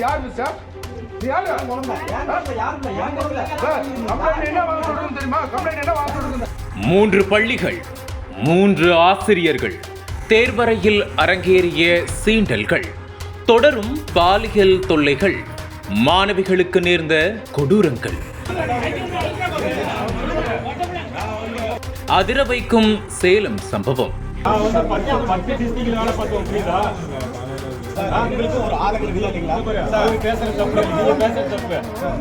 யார் யாரு? தெரியுமா? கம்ப்ளைண்ட் என்ன வாங்க மூன்று பள்ளிகள் மூன்று ஆசிரியர்கள் தேர்வறையில் அரங்கேறிய சீண்டல்கள் தொடரும் பாலியல் தொல்லைகள் மாணவிகளுக்கு நேர்ந்த கொடூரங்கள். அதிர வைக்கும் சேலம் சம்பவம். உங்களுக்கு ஒரு ஆளுங்களுக்கு இல்லைங்களா அவர் தப்பு நீங்க தப்பு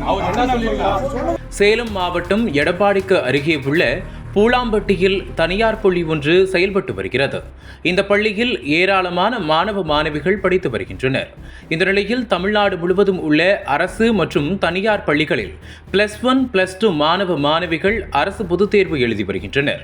அவர் என்ன சொல்லிருக்காரு சேலம் மாவட்டம் எடப்பாடிக்கு அருகே உள்ள பூலாம்பட்டியில் தனியார் பள்ளி ஒன்று செயல்பட்டு வருகிறது. இந்த பள்ளியில் ஏராளமான மாணவ மாணவிகள் படித்து வருகின்றனர். இந்த நிலையில் தமிழ்நாடு முழுவதும் உள்ள அரசு மற்றும் தனியார் பள்ளிகளில் பிளஸ் ஒன் பிளஸ் டூ மாணவ மாணவிகள் அரசு பொதுத் தேர்வு எழுதி வருகின்றனர்.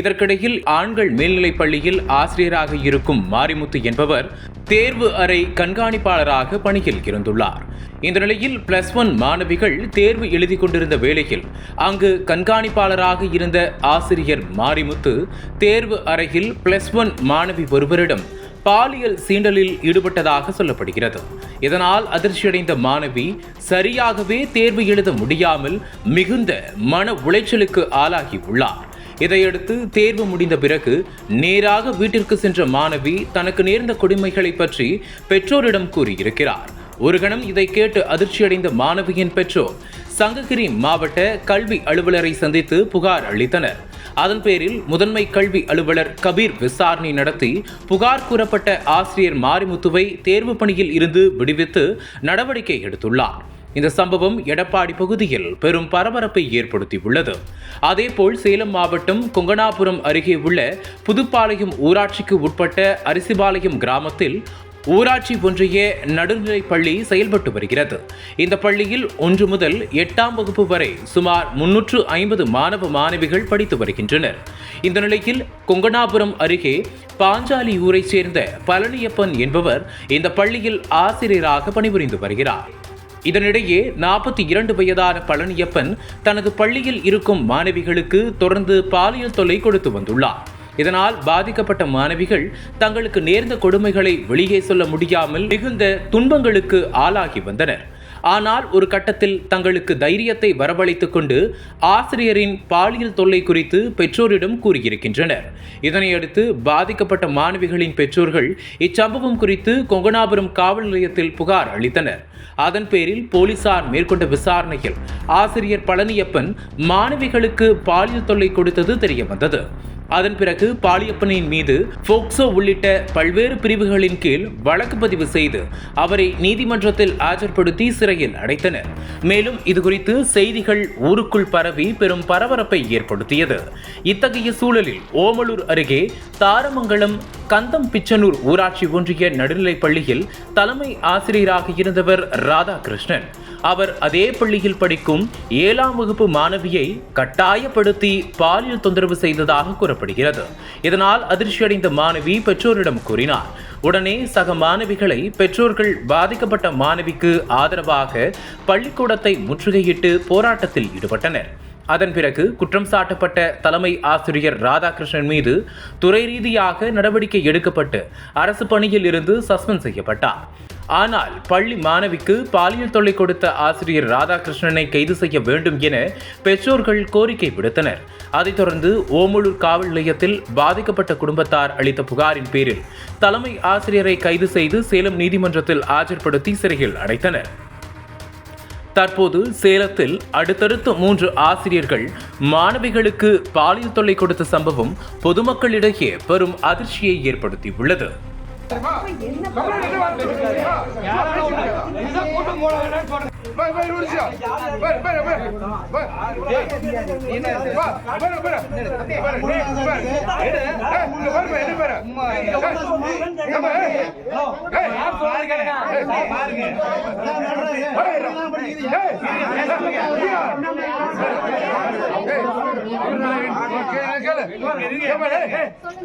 இதற்கிடையில் ஆண்கள் மேல்நிலைப் பள்ளியில் ஆசிரியராக இருக்கும் மாரிமுத்து என்பவர் தேர்வு அறை கண்காணிப்பாளராக பணியில் இருந்துள்ளார். இந்த நிலையில் பிளஸ் ஒன் மாணவிகள் தேர்வு எழுதி கொண்டிருந்த வேளையில் அங்கு கண்காணிப்பாளராக இருந்த ஆசிரியர் மாரிமுத்து தேர்வு அறையில் பிளஸ் ஒன் மாணவி ஒருவரிடம் பாலியல் சீண்டலில் ஈடுபட்டதாக சொல்லப்படுகிறது. இதனால் அதிர்ச்சியடைந்த மாணவி சரியாகவே தேர்வு எழுத முடியாமல் மிகுந்த மன உளைச்சலுக்கு ஆளாகி உள்ளார். இதையடுத்து தேர்வு முடிந்த பிறகு நேராக வீட்டிற்கு சென்ற மாணவி தனக்கு நேர்ந்த கொடுமைகளை பற்றி பெற்றோரிடம் கூறியிருக்கிறார். ஒரு கணம் இதை கேட்டு அதிர்ச்சியடைந்த மாணவியின் பெற்றோர் சங்ககிரி மாவட்ட கல்வி அலுவலரை சந்தித்து புகார் அளித்தனர். அதன் பேரில் முதன்மை கல்வி அலுவலர் கபீர் விசாரணை நடத்தி புகார் கூறப்பட்ட ஆசிரியர் மாரிமுத்துவை தேர்வு பணியில் இருந்து விடுவித்து நடவடிக்கை எடுத்துள்ளார். இந்த சம்பவம் எடப்பாடி பகுதியில் பெரும் பரபரப்பை ஏற்படுத்தியுள்ளது. அதேபோல் சேலம் மாவட்டம் கொங்கனாபுரம் அருகே உள்ள புதுப்பாளையம் ஊராட்சிக்கு உட்பட்ட அரிசிபாளையம் கிராமத்தில் ஊராட்சி ஒன்றிய நடுநிலைப் பள்ளி செயல்பட்டு வருகிறது. இந்த பள்ளியில் ஒன்று முதல் எட்டாம் வகுப்பு வரை சுமார் முன்னூற்று ஐம்பது மாணவ மாணவிகள் படித்து வருகின்றனர். இந்த நிலையில் கொங்கனாபுரம் அருகே பாஞ்சாலி ஊரைச் சேர்ந்த பழனியப்பன் என்பவர் இந்த பள்ளியில் ஆசிரியராக பணிபுரிந்து வருகிறார். இதனிடையே நாற்பத்தி இரண்டு வயதான பழனியப்பன் தனது பள்ளியில் இருக்கும் மாணவிகளுக்கு தொடர்ந்து பாலியல் தொல்லை கொடுத்து வந்துள்ளார். இதனால் பாதிக்கப்பட்ட மாணவிகள் தங்களுக்கு நேர்ந்த கொடுமைகளை வெளியே சொல்ல முடியாமல் மிகுந்த துன்பங்களுக்கு ஆளாகி வந்தனர். ஆனால் ஒரு கட்டத்தில் தங்களுக்கு தைரியத்தை வரவழைத்துக் கொண்டு ஆசிரியரின் பாலியல் தொல்லை குறித்து பெற்றோரிடம் கூறியிருக்கின்றனர். இதனையடுத்து பாதிக்கப்பட்ட மாணவிகளின் பெற்றோர்கள் இச்சம்பவம் குறித்து கொங்கனாபுரம் காவல் நிலையத்தில் புகார் அளித்தனர். அதன் பேரில் போலீசார் மேற்கொண்ட விசாரணையில் ஆசிரியர் பழனியப்பன் மாணவிகளுக்கு பாலியல் தொல்லை கொடுத்தது தெரியவந்தது. அதன் பிறகு பாலியப்பனின் மீது போக்சோ உள்ளிட்ட பல்வேறு பிரிவுகளின் கீழ் வழக்கு பதிவு செய்து அவரை நீதிமன்றத்தில் ஆஜர்படுத்தி சிறையில் அடைத்தனர். மேலும் இதுகுறித்து செய்திகள் ஊருக்குள் பரவி பெரும் பரபரப்பை ஏற்படுத்தியது. இத்தகைய சூழலில் ஓமலூர் அருகே தாரமங்கலம் கந்தம் பிச்சனூர் ஊராட்சி ஒன்றிய நடுநிலைப் பள்ளியில் தலைமை ஆசிரியராக இருந்தவர் ராதாகிருஷ்ணன். அவர் அதே பள்ளியில் படிக்கும் ஏழாம் வகுப்பு மாணவியை கட்டாயப்படுத்தி பாலியல் தொந்தரவு செய்ததாக கூறப்படுகிறது. இதனால் அதிர்ச்சியடைந்த மாணவி பெற்றோரிடம் கூறினார். உடனே சக மாணவிகளை பெற்றோர்கள் பாதிக்கப்பட்ட மாணவிக்கு ஆதரவாக பள்ளிக்கூடத்தை முற்றுகையிட்டு போராட்டத்தில் ஈடுபட்டனர். அதன் பிறகு குற்றம் சாட்டப்பட்ட தலைமை ஆசிரியர் ராதாகிருஷ்ணன் மீது துறை ரீதியாக நடவடிக்கை எடுக்கப்பட்டு அரசு பணியில் இருந்து சஸ்பெண்ட் செய்யப்பட்டார். ஆனால் பள்ளி மாணவிக்கு பாலியல் தொல்லை கொடுத்த ஆசிரியர் ராதாகிருஷ்ணனை கைது செய்ய வேண்டும் என பெற்றோர்கள் கோரிக்கை விடுத்தனர். அதைத் தொடர்ந்து ஓமலூர் காவல் நிலையத்தில் பாதிக்கப்பட்ட குடும்பத்தார் அளித்த புகாரின் பேரில் தலைமை ஆசிரியரை கைது செய்து சேலம் நீதிமன்றத்தில் ஆஜர்படுத்தி சிறையில் அடைத்தனர். தற்போது சேலத்தில் அடுத்தடுத்து மூன்று ஆசிரியர்கள் மாணவிகளுக்கு பாலியல் தொல்லை கொடுத்த சம்பவம் பொதுமக்களிடையே பெரும் அதிர்ச்சியை ஏற்படுத்தியுள்ளது. பாருங்க. ஏய், ஏய், ஏய், கேளு, கேளு.